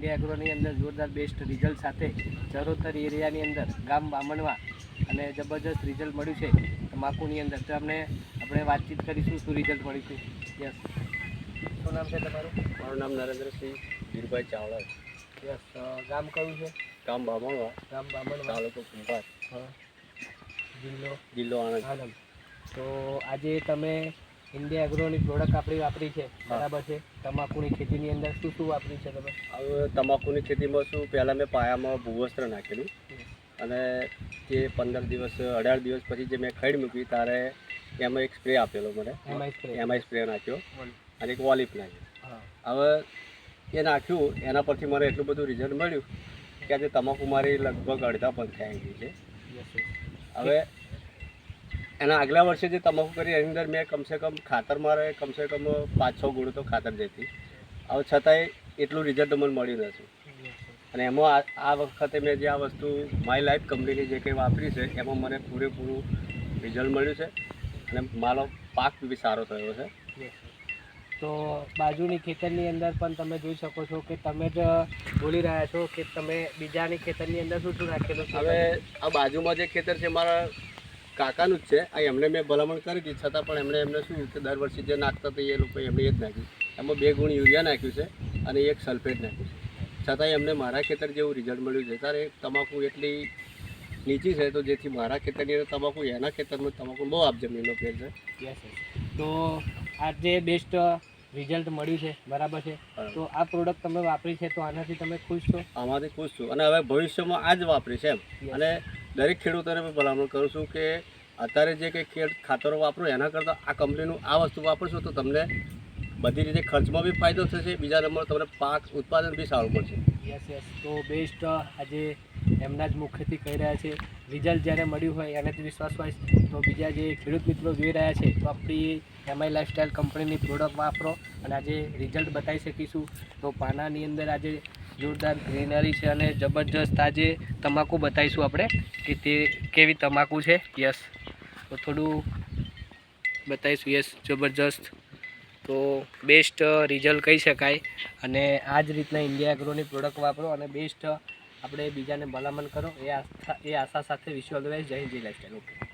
India એગ્રોની અંદર જોરદાર best result સાથે ચરોતર એરિયાની અંદર ગામ બામણવા અને જબરજસ્ત રિઝલ્ટ મળ્યું છે તમાકુની અંદર. તો અમને આપણે વાતચીત કરીશું શું રિઝલ્ટ મળ્યું છે. યસ શું નામ છે તમારું? મારું નામ નરેન્દ્રસિંહ વીરભાઈ ચાવડા યસ ગામ કયું છે? ગામ બામણવા ગામ બામણવા. તાલુકો કુંભાર. હા. જિલ્લો? જિલ્લો આણંદ. આનંદ તો આજે તમે ઇન્ડિયા એગ્રોની પ્રોડક્ટ આપણી વાપરી છે બરાબર છે. તમાકુની ખેતીની અંદર શું શું વાપર્યું છે તમે? હવે તમાકુની ખેતીમાં શું પહેલાં મેં પાયામાં ભૂવસ્ત્ર નાખેલું. અને તે પંદર દિવસ અઢાર દિવસ પછી જે મેં ખડ મૂકી ત્યારે એમાં એક સ્પ્રે આપેલો મને. એમાં સ્પ્રે. એમાં સ્પ્રે નાખ્યો. અને એક વોલિપ નાખ્યો. હવે એ નાખ્યું એના પરથી મને એટલું બધું રિઝલ્ટ મળ્યું કે આજે તમાકુ મારી લગભગ અડધા બંધ થઈ ગઈ છે હવે એના આગલા વર્ષે જે તમાકુ કરી એની અંદર મેં કમસે કમ ખાતર મારે કમસે કમ પાંચ છ ગુણ તો ખાતર જતી હવે છતાંય એટલું રિઝલ્ટ મને મળ્યું નથી. અને એમાં આ વખતે મેં જે આ વસ્તુ માય લાઈફ કંપનીની જે કંઈ વાપરી છે એમાં મને પૂરેપૂરું રિઝલ્ટ મળ્યું છે. અને મારો પાક બી સારો થયો છે. તો બાજુની ખેતરની અંદર પણ તમે જોઈ શકો છો કે તમે જ બોલી રહ્યા છો કે તમે બીજાની ખેતરની અંદર શું શું રાખેલું છે? હવે આ બાજુમાં જે ખેતર છે મારા કાકાનું જ છે. આ એમને મેં ભલામણ કરી હતી. છતાં પણ એમણે એમને શું કે દર વર્ષે જે નાખતા હતા એ લોકો એમણે એ જ નાખ્યું. એમાં બે ગુણ યુરિયા નાખ્યું છે અને એક સલ્ફેટ નાખ્યું છે. છતાંય એમને મારા ખેતર જેવું રિઝલ્ટ મળ્યું છે. ત્યારે તમાકુ એટલી નીચી છે તો જેથી મારા ખેતરની તમાકુ એના ખેતરમાં તમાકુ બહુ આપજમીનો ફેર છે. તો આ જે બેસ્ટ રિઝલ્ટ મળ્યું છે બરાબર છે? તો આ પ્રોડક્ટ તમે વાપરી છે તો આનાથી તમે ખુશ છો? આમાંથી ખુશ છું. અને હવે ભવિષ્યમાં આ જ વાપરીશ એમ. અને દરેક ખેડૂતોને પણ ભલામણ કરું છું કે અત્યારે જે કંઈ ખેડ ખાતરો વાપરો એના કરતાં આ કંપનીનું આ વસ્તુ વાપરશો તો તમને બધી રીતે ખર્ચમાં બી ફાયદો થશે, બીજા નંબર તમને પાક ઉત્પાદન બી સારું પડશે યસ યસ તો બેસ્ટ આજે એમના જ મુખ્યથી કહી રહ્યા છે રિઝલ્ટ જ્યારે મળ્યું હોય એનાથી વિશ્વાસ હોય, તો બીજા જે ખેડૂત મિત્રો જોઈ રહ્યા છે, તો આપણી એમઆઈ લાઇફસ્ટાઈલ કંપનીની પ્રોડક્ટ વાપરો અને આજે રિઝલ્ટ બતાવી શકીશું. તો પાનાની અંદર આજે જોરદાર ગ્રીનરી છે અને જબરજસ્ત આજે તમાકુ બતાવીશું આપણે કે તે કેવી તમાકુ છે. યસ. તો થોડું બતાવીશું. યસ, જબરજસ્ત. તો બેસ્ટ રિઝલ્ટ કહી શકાય. અને આ જ રીતના ઇન્ડિયા એગ્રોની પ્રોડક્ટ વાપરો અને બેસ્ટ આપણે બીજાને ભલામણ કરો. એ આશા એ આશા સાથે વિશ્વ જય હિન્દ, જય ઓકે.